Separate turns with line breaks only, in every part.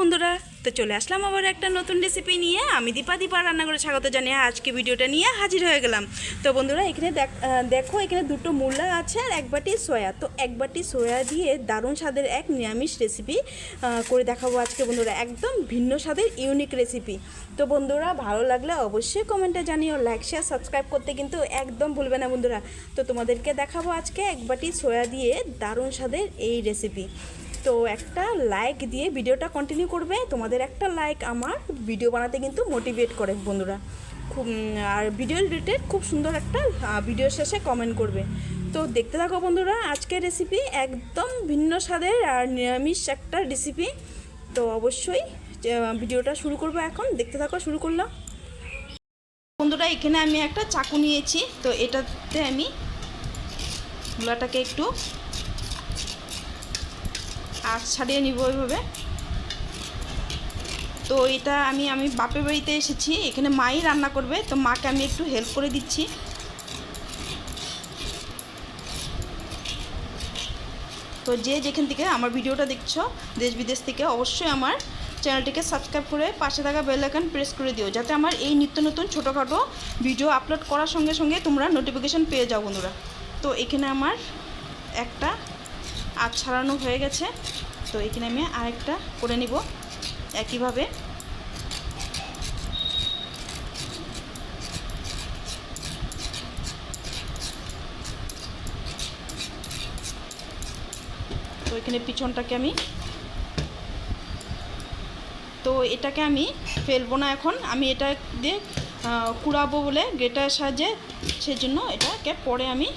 বন্ধুরা, তো চলে আসলাম আবার একটা নতুন রেসিপি নিয়ে। আমি দীপা দীপা রান্না করে স্বাগত জানিয়ে আজকে ভিডিওটা নিয়ে হাজির হয়ে গেলাম। তো বন্ধুরা, এখানে দেখ- দেখো, এখানে দুটো মূলা আছে আর এক বাটি সয়া তো এক বাটি সয়া দিয়ে দারুণ স্বাদের এক নিরামিষ রেসিপি করে দেখাবো আজকে বন্ধুরা। একদম ভিন্ন স্বাদের ইউনিক রেসিপি তো বন্ধুরা, ভালো লাগলে অবশ্যই কমেন্টে জানিও লাইক শেয়ার সাবস্ক্রাইব করতে কিন্তু একদম ভুলবে না বন্ধুরা। তো তোমাদেরকে দেখাবো আজকে এক বাটি সয়া দিয়ে দারুণ স্বাদের এই রেসিপি তো একটা লাইক দিয়ে ভিডিওটা কন্টিনিউ করবে। তোমাদের একটা লাইক আমার ভিডিও বানাতে কিন্তু মোটিভেট করে বন্ধুরা। খুব আর ভিডিও রিলেটেড খুব সুন্দর একটা ভিডিও শেষে কমেন্ট করবে। তো দেখতে থাকো বন্ধুরা, আজকের রেসিপি একদম ভিন্ন স্বাদের আর নিরামিষ একটা রেসিপি তো অবশ্যই ভিডিওটা শুরু করব এখন। দেখতে থাকো, শুরু করলাম। বন্ধুরা, এখানে আমি একটা চাকু নিয়েছি। তো এটাতে আমি, মূলাটাকে একটু আঁচ ছাড়িয়ে নিব ওইভাবে। তো এটা আমি আমি বাপের বাড়িতে এসেছি, এখানে মাই রান্না করবে, তো মাকে আমি একটু হেল্প করে দিচ্ছি। তো যে যেখান থেকে আমার ভিডিওটা দেখছ, দেশ বিদেশ থেকে অবশ্যই আমার চ্যানেলটিকে সাবস্ক্রাইব করে পাশে থাকা বেল আইকন প্রেস করে দিও, যাতে আমার এই নিত্য নতুন ছোটোখাটো ভিডিও আপলোড করার সঙ্গে সঙ্গে তোমরা নোটিফিকেশান পেয়ে যাও বন্ধুরা। তো এখানে আমার একটা আজ ছাড়ানো হয়ে গেছে। তো এখানে আমি আরেকটা করে নিব। একইভাবে তো এখানে পিছনটাকে আমি তো এটাকে আমি ফেলব না এখন। আমি এটা দিয়ে কুড়াবো বলে গ্রেটার সাহায্যে, সেজন্য এটাকে পরে আমি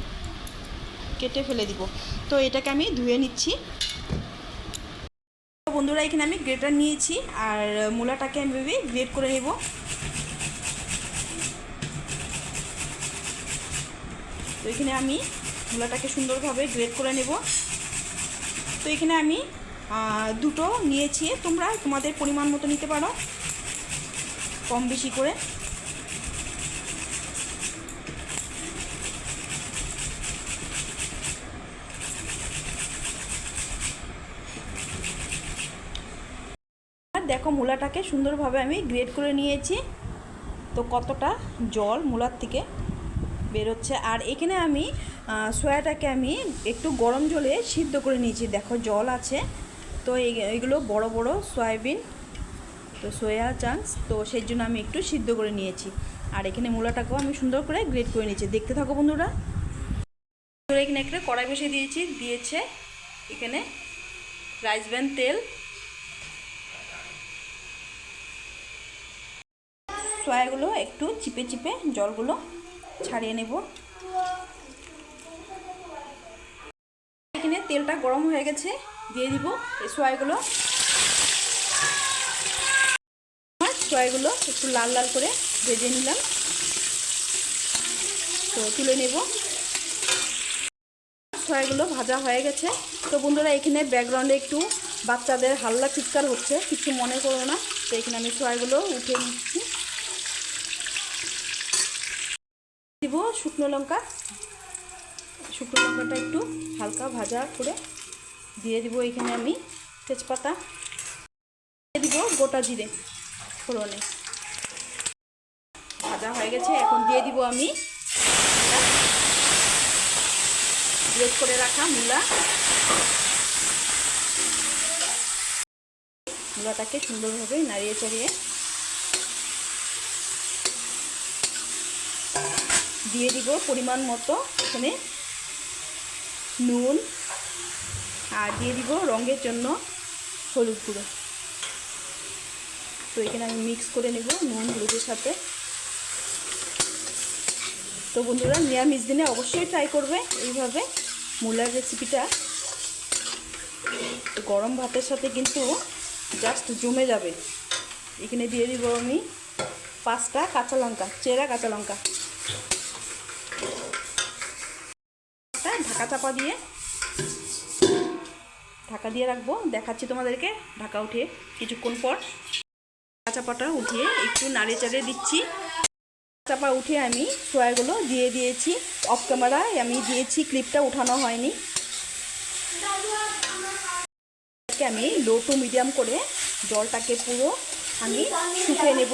কেটে ফেলে দিব। তো এটাকে আমি ধুয়ে নিচ্ছি। বন্ধুরা, এখানে আমি গ্রেটার নিয়েছি আর মূলাটাকে আমি ভেবে গ্রেট করে নেব। তো এখানে আমি মূলাটাকে সুন্দরভাবে গ্রেট করে নেব। তো এখানে আমি দুটো নিয়েছি। তোমরা তোমাদের পরিমাণ মতো নিতে পারো, কম বেশি করে। দেখো মূলাটাকে সুন্দরভাবে আমি গ্রেড করে নিয়েছি। তো কতটা জল মূলার থেকে বেরোচ্ছে। আর এখানে আমি সয়াটাকে আমি একটু গরম জলে সিদ্ধ করে নিয়েছি। দেখো জল আছে। তো এই- এইগুলো বড় বড় সয়াবিন, তো সয়া চাংস। তো সেই জন্য আমি একটু সিদ্ধ করে নিয়েছি। আর এখানে মূলাটাকেও আমি সুন্দর করে গ্রেড করে নিয়েছি। দেখতে থাকো বন্ধুরা। এখানে একটা কড়াই বসিয়ে দিয়েছি। দিয়েছে এখানে রাইস ব্যান তেল। সয়াগুলো একটু চিপে চিপে জলগুলো ছাড়িয়ে নেব। এখানে তেলটা গরম হয়ে গেছে, দিয়ে দিব এই সয়াগুলো সয়াগুলো একটু লাল লাল করে ভেজে নিলাম। তো তুলে নেব। সয়াগুলো ভাজা হয়ে গেছে। তো বন্ধুরা, এখানে ব্যাকগ্রাউন্ডে একটু বাচ্চাদের হাল্লা চিৎকার হচ্ছে, কিছু মনে করো না। তো এখানে আমি সয়াগুলো উঠে নিচ্ছি দিব শুকনো লঙ্কা। শুকনো লঙ্কাটা একটু হালকা ভাজা করে দিয়ে দিব এখানে আমি তেজপাতা। দিয়ে দিব গোটা জিরে ফোড়নে। ভাজা হয়ে গেছে, এখন দিয়ে দিব আমি গ্রেট করে রাখা মূলা। মূলাটাকে সুন্দরভাবে নাড়িয়ে চাড়িয়ে দিয়ে দিব পরিমাণ মতো এখানে নুন আর দিয়ে দিব রঙের জন্য হলুদ গুঁড়ো। তো এখানে আমি মিক্স করে নেব নুন, হলুদের সাথে। তো বন্ধুরা, নিরামিষ দিনে অবশ্যই ট্রাই করবে এইভাবে মূলার রেসিপিটা গরম ভাতের সাথে কিন্তু জাস্ট জমে যাবে। এখানে দিয়ে দিব আমি পাঁচটা কাঁচা লঙ্কা, চেরা কাঁচা লঙ্কা একটা ঢাকা চাপা দিয়ে ঢাকা দিয়ে রাখব। দেখাচ্ছি তোমাদেরকে ঢাকা উঠে কিছুক্ষণ পর। চাপাটা উঠিয়ে একটু নাড়ে চাড়ে দিচ্ছি। চাপা উঠে আমি সোয়াগুলো দিয়ে দিয়েছি। অফ ক্যামেরায় আমি দিয়েছি, ক্লিপটা উঠানো হয়নি। আমি লো টু মিডিয়াম করে জলটাকে পুরো আমি শুকিয়ে নেব।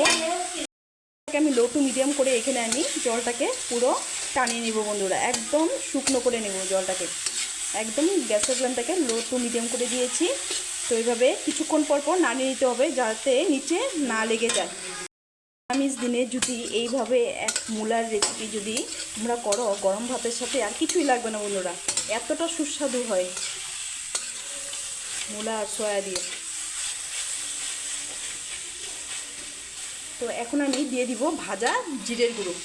আমি লো টু মিডিয়াম করে এখানে আমি জলটাকে পুরো টানিয়ে নেব বন্ধুরা, একদম শুকনো করে নেব জলটাকে। একদম গ্যাসের ফ্লেমটাকে লো টু মিডিয়াম করে দিয়েছি। তো এইভাবে কিছুক্ষণ পর পর নাড়িয়ে নিতে হবে যাতে নিচে না লেগে যায়। নিরামিষ দিনে যদি এইভাবে এক মূলার রেসিপি যদি তোমরা করো, গরম ভাতের সাথে আর কিছুই লাগবে না বন্ধুরা, এতটা সুস্বাদু হয়। মূলা আর সয়া দিয়ে। তো এখন আমি দিয়ে দিব ভাজা জিরের গুঁড়ো।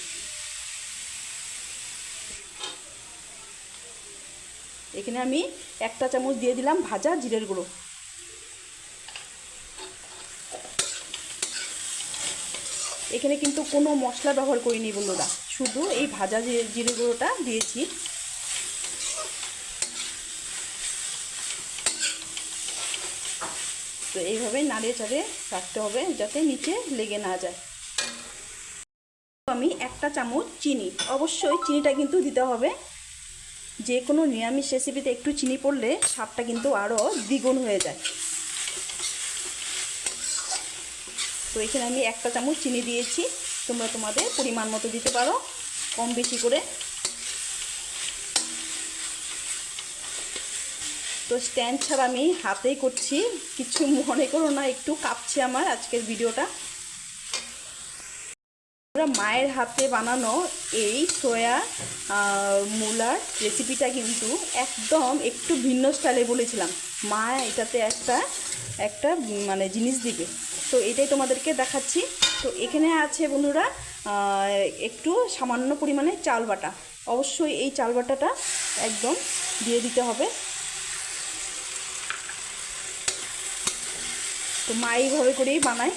এখানে আমি একটা চামচ দিয়ে দিলাম ভাজা জিরের গুঁড়ো। এখানে কিন্তু কোনো মশলা ব্যবহার করিনি বন্ধুরা, শুধু এই ভাজা জিরে গুঁড়োটা দিয়েছি। তো এইভাবে নাড়িয়ে চাড়িয়ে রাখতে হবে যাতে নিচে লেগে না যায়। আমি একটা চামচ চিনি, অবশ্যই চিনিটা কিন্তু দিতে হবে। যে কোনো নিরামিষ রেসিপিতে একটু চিনি পড়লে স্বাদটা কিন্তু আরও দ্বিগুণ হয়ে যায়। তো এখানে আমি একটা চামচ চিনি দিয়েছি। তোমরা তোমাদের পরিমাণ মতো দিতে পারো, কম বেশি করে। তো স্ট্যান্ড ছাড়া আমি হাতেই করছি। কিছু মনে করো না, একটু কাঁপছে আমার আজকের ভিডিওটা আমরা মায়ের হাতে বানানো এই সয়া মূলার রেসিপিটা কিন্তু একদম একটু ভিন্ন স্টাইলে বলেছিলাম। মা এটাতে একটা একটা মানে জিনিস দিবে। তো এটাই তোমাদেরকে দেখাচ্ছি। তো এখানে আছে বন্ধুরা একটু সামান্য পরিমাণে চাল বাটা। অবশ্যই এই চাল বাটাটা একদম দিয়ে দিতে হবে। তো মা এইভাবে করেই বানায়।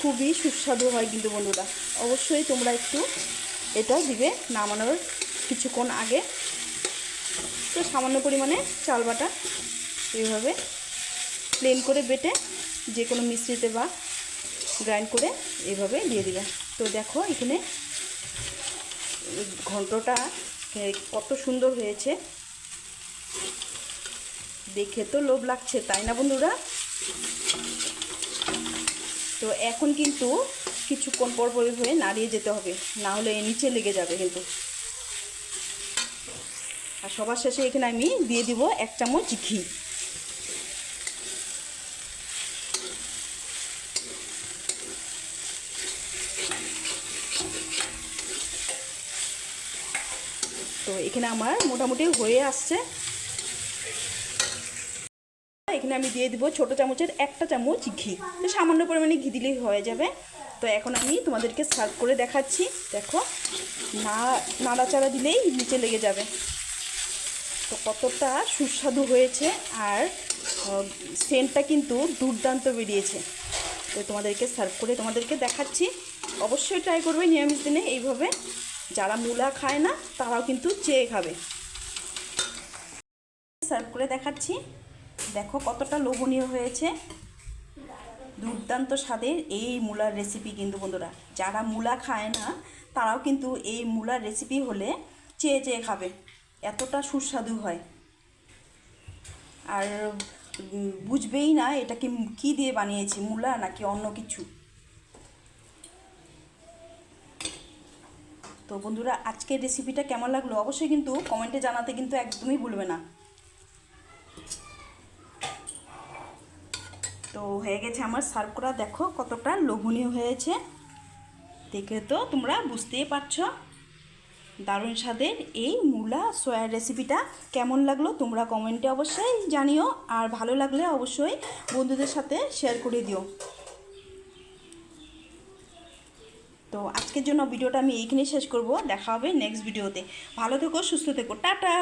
খুবই সুস্বাদু হয় কিন্তু বন্ধুরা। অবশ্যই তোমরা একটু এটা দিবে নামানোর কিছুক্ষণ আগে। তো সামান্য পরিমাণে চাল বাটা এইভাবে প্লেন করে বেটে যে কোনো মিশ্রিতে বা গ্রাইন্ড করে এইভাবে দিয়ে দিবে। তো দেখো এখানে ঘন্টটা কত সুন্দর হয়েছে। দেখে তো লোভ লাগছে, তাই না বন্ধুরা? তো এখন কিন্তু কিছুক্ষণ পর পর হয়ে নাড়িয়ে যেতে হবে, না হলে নিচে লেগে যাবে কিন্তু। আর সবার শেষে এখানে আমি দিয়ে দিব এক চামচ ঘি। তো এখানে আমার মোটামুটি হয়ে আসছে। এখানে আমি দিয়ে দিব ছোটো চামচের একটা চামচ ঘি। তো সামান্য পরিমাণে ঘি দিলেই হয়ে যাবে। তো এখন আমি তোমাদেরকে সার্ভ করে দেখাচ্ছি। দেখো, না, নাড়াচাড়া দিলেই নিচে লেগে যাবে। তো কতটা সুস্বাদু হয়েছে আর সেন্টটা কিন্তু দুর্দান্ত বেরিয়েছে। তো তোমাদেরকে সার্ভ করে তোমাদেরকে দেখাচ্ছি। অবশ্যই ট্রাই করবে নিরামিষ দিনে এইভাবে। যারা মূলা খায় না, তারাও কিন্তু চেয়ে খাবে। সার্ভ করে দেখাচ্ছি। দেখো কতটা লোভনীয় হয়েছে। দুর্দান্ত স্বাদের এই মূলার রেসিপি কিন্তু বন্ধুরা, যারা মূলা খায় না, তারাও কিন্তু এই মূলার রেসিপি হলে চেয়ে চেয়ে খাবে, এতটা সুস্বাদু হয়। আর বুঝবেই না এটাকে কি দিয়ে বানিয়েছি, মূলা নাকি অন্য কিছু। তো বন্ধুরা, আজকের রেসিপিটা কেমন লাগল? অবশ্যই কিন্তু কমেন্টে জানাতে কিন্তু একদমই ভুলবে না। তো হয়ে গেছে আমার সার্ভ করা। দেখো কতটা লোভনীয় হয়েছে। দেখে তো তোমরা বুঝতেই পারছ। দারুণ স্বাদের এই মূলা সয়ার রেসিপিটা কেমন লাগল তোমরা কমেন্টে অবশ্যই জানিও। আর ভালো লাগলে অবশ্যই বন্ধুদের সাথে শেয়ার করে দিও। তো আজকের জন্য ভিডিওটা আমি এইখানেই শেষ করব। দেখা হবে নেক্সট ভিডিওতে ভালো থেকো, সুস্থ থেকো। টাটা!